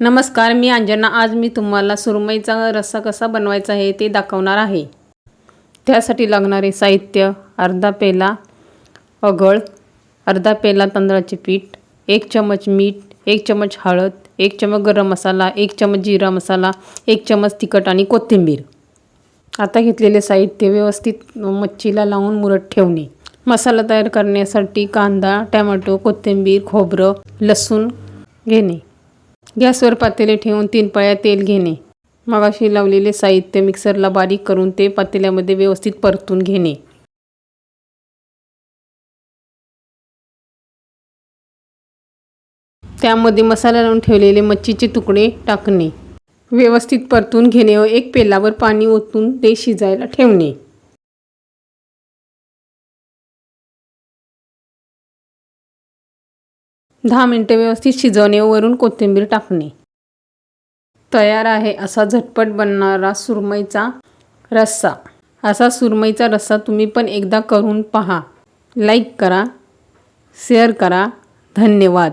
नमस्कार मी अंजना. आज मी तुम्हाला सुरमईचा रस्सा कसा बनवायचा आहे ते दाखवणार आहे. त्यासाठी लागणारे साहित्य अर्धा पेला अगळ अर्धा पेला तांदळाचे पीठ एक चमच मीठ एक चमच हळद एक चमच गरम मसाला एक चमच जिरा मसाला एक चमच तिखट आणि कोथिंबीर. आता घेतलेले साहित्य व्यवस्थित मच्छीला लावून मुरत ठेवणे. मसाला तयार करण्यासाठी कांदा टॅमॅटो कोथिंबीर खोबरं लसूण घेणे. गॅसवर पातेले ठेवून तीन पळ्या तेल घेणे. मगाशी लावलेले साहित्य मिक्सरला बारीक करून ते पातेल्यामध्ये व्यवस्थित परतून घेणे. त्यामध्ये मसाला लावून ठेवलेले मच्छीचे तुकडे टाकणे. व्यवस्थित परतून घेणे व एक पेलावर पाणी ओतून ते शिजायला ठेवणे. दहा मिनटं व्यवस्थित शिजवणे वरून कोथिंबीर टाकणे. तयार आहे असा झटपट बनणारा सुरमईचा रस्सा. असा सुरमईचा रस्सा तुम्ही पण एकदा करून पहा. लाईक करा शेअर करा. धन्यवाद.